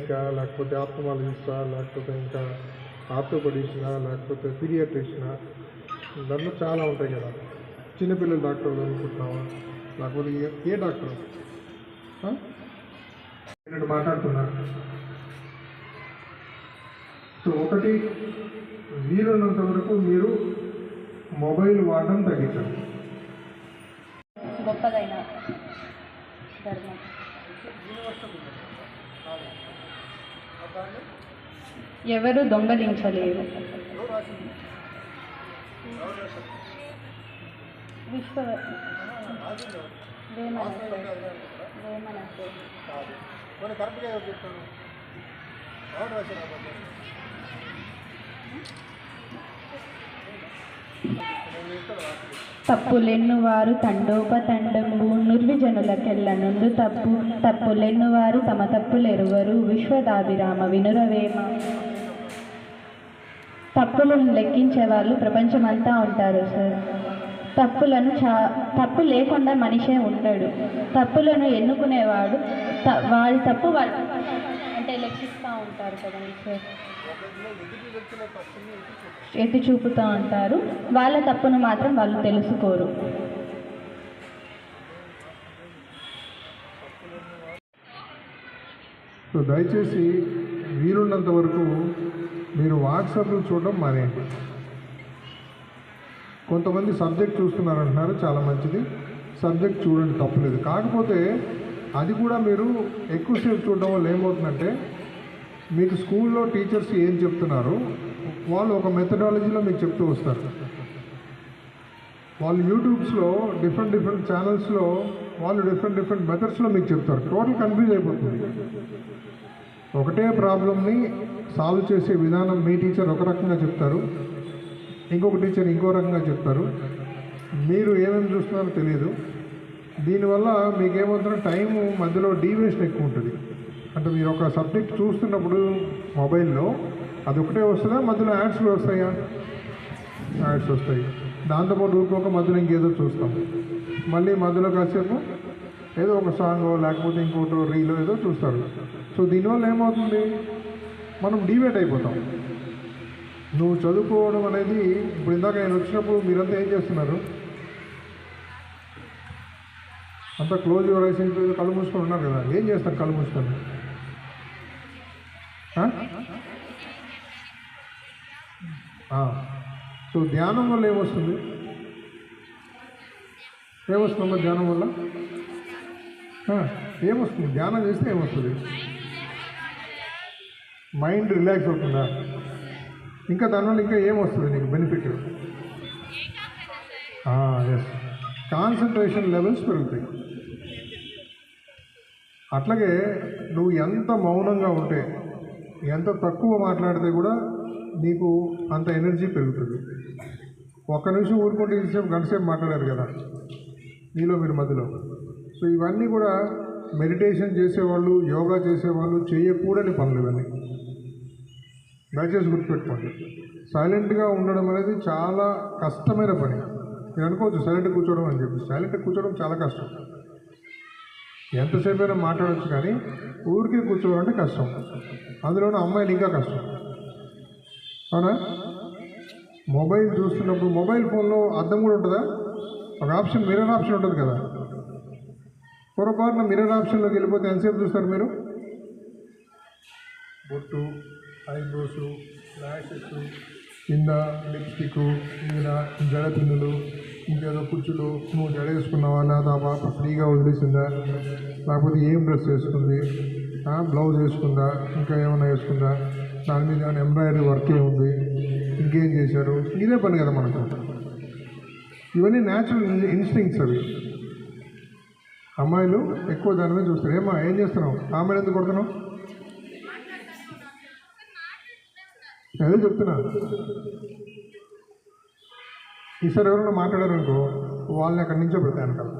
లేకపోతే ఆప్థమాలజిస్టా లేకపోతే ఇంకా ఆర్థోపెడిషనా లేకపోతే పీడియాట్రిషనా దాంట్లో చాలా ఉంటాయి కదా. చిన్నపిల్లల డాక్టర్లు అనుకుంటున్నావా? లేకపోతే ఏ- ఏ డాక్టర్? నేను మాట్లాడుతున్నా. సో ఒకటి వీలున్నంత వరకు మీరు మొబైల్ వాడడం తగ్గించండి. గొప్పదైన ధర్మం. ఎవరు దొంగలించలేరు విశ్వ వేమన తప్పులెన్నువారు తండోపతండంబు నిర్విజనులకెల్ల నుండు తప్పు తప్పులెన్నువారు తమ తప్పులెరువరు విశ్వదాభిరామ వినురవేమ. తప్పులను లెక్కించే వాళ్ళు ప్రపంచమంతా ఉంటారు సార్. తప్పులను చా తప్పు లేకుండా మనిషే ఉండడు. తప్పులను ఎన్నుకునేవాడు త వాడి తప్పు వాళ్ళు అంటే లెక్కిస్తూ ఉంటారు కదండి సార్ ఎత్తి చూపుతూ ఉంటారు వాళ్ళ తప్పును మాత్రం వాళ్ళు తెలుసుకోరు. సో దయచేసి వీలున్నంత వరకు మీరు వాట్సాప్లు చూడడం మానేయండి. కొంతమంది సబ్జెక్ట్ చూస్తున్నారంటున్నారు చాలా మంచిది. సబ్జెక్ట్ చూడండి తప్పులేదు. కాకపోతే అది కూడా మీరు ఎక్కువసేపు చూడడం వల్ల ఏమవుతుందంటే మీకు స్కూల్లో టీచర్స్ ఏం చెప్తున్నారు? వాళ్ళు ఒక మెథడాలజీలో మీకు చెప్తూ వస్తారు. వాళ్ళు యూట్యూబ్స్లో డిఫరెంట్ డిఫరెంట్ ఛానల్స్లో వాళ్ళు డిఫరెంట్ డిఫరెంట్ మెథడ్స్లో మీకు చెప్తారు. టోటల్ కన్ఫ్యూజ్ అయిపోతుంది. ఒకటే ప్రాబ్లమ్ని సాల్వ్ చేసే విధానం మీ టీచర్ ఒక రకంగా చెప్తారు. ఇంకొక టీచర్ ఇంకో రకంగా చెప్తారు. మీరు ఏమేమి చూస్తున్నారో తెలియదు. దీనివల్ల మీకేమవుతున్న టైము టైం మధ్యలో డీవేషన్ ఎక్కువ ఉంటుంది. అంటే మీరు ఒక సబ్జెక్ట్ చూస్తున్నప్పుడు మొబైల్లో అది ఒకటే వస్తుందా? మధ్యలో యాడ్స్ వస్తాయా? యాడ్స్ వస్తాయి. దాంతోపాటు ఊరుకోక మధ్యలో ఇంకేదో చూస్తాం. మళ్ళీ మధ్యలో కాసేపు ఏదో ఒక సాంగ్ లేకపోతే ఇంకోటో రీలో ఏదో చూస్తారు. సో దీనివల్ల ఏమవుతుంది? మనం డివేట్ అయిపోతాం. నువ్వు చదువుకోవడం అనేది ఇప్పుడు ఇందాక నేను వచ్చినప్పుడు మీరంతా ఏం చేస్తున్నారు? అంతా క్లోజ్ యువర్ ఐస్ కళ్ళు మూసుకొని ఉన్నారు కదా. ఏం చేస్తారు కళ్ళు మూసుకొని? సో ధ్యానం వల్ల ఏమొస్తుంది? ఏమొస్తుందో ధ్యానం వల్ల? ఏమొస్తుంది? ధ్యానం చేస్తే ఏమొస్తుంది? మైండ్ రిలాక్స్ అవుతుందా? ఇంకా దానివల్ల ఇంకా ఏమొస్తుంది నీకు బెనిఫిట్? ఎస్ కాన్సన్ట్రేషన్ లెవెల్స్ పెరుగుతాయి. అట్లాగే నువ్వు ఎంత మౌనంగా ఉంటే ఎంత తక్కువ మాట్లాడితే కూడా నీకు అంత ఎనర్జీ పెరుగుతుంది. ఒక్క నిమిషం ఊరుకుంటే ఇంతసేపు గంటసేపు మాట్లాడారు కదా మీలో మీరు మధ్యలో. సో ఇవన్నీ కూడా మెడిటేషన్ చేసేవాళ్ళు యోగా చేసేవాళ్ళు చేయకూడని పనులు ఇవన్నీ. దయచేసి గుర్తుపెట్టుకోండి. సైలెంట్గా ఉండడం అనేది చాలా కష్టమైన పని. మీరు అనుకోవచ్చు సైలెంట్ కూర్చోవడం అని చెప్పి. సైలెంట్ కూర్చోవడం చాలా కష్టం. ఎంతసేపు అయినా మాట్లాడచ్చు కానీ ఊరికే కూర్చోవడం అంటే కష్టం. అందులోనూ అమ్మాయిలు ఇంకా కష్టం. అవునా? మొబైల్ చూస్తున్నప్పుడు మొబైల్ ఫోన్లో అద్దం కూడా ఉంటుందా? ఒక ఆప్షన్ మిర్రర్ ఆప్షన్ ఉంటుంది కదా. పొరపాటున మిర్రర్ ఆప్షన్లోకి వెళ్ళిపోతే ఎంతసేపు చూస్తారు మీరు? బొట్టు ఐబ్రోస్ ల్యాషెస్ కింద లిప్స్టిక్ మీద జడ పిన్నులు ఇంకేదో కుచ్చులు నువ్వు జడ వేసుకున్నావా లేదా ఆ పాప ఫ్రీగా వదిలేసిందా? లేకపోతే ఏం డ్రెస్ వేసుకుంది? బ్లౌజ్ వేసుకుందా? ఇంకా ఏమైనా వేసుకుందా? దాని మీద ఏమైనా ఎంబ్రాయిడరీ వర్క్ ఏముంది? ఇంకేం చేశారు? ఇదే పని కదా మనకు. ఇవన్నీ న్యాచురల్ ఇన్స్టింగ్స్ అవి. అమ్మాయిలు ఎక్కువ దాని మీద చూస్తారు. ఏమా ఏం చేస్తున్నావు? ఆమెను ఎందుకు కొడుతున్నావు? అదే చెప్తున్నా. ఈసారి ఎవరైనా మాట్లాడారనుకో వాళ్ళని అక్కడి నుంచో పెడతాను కదా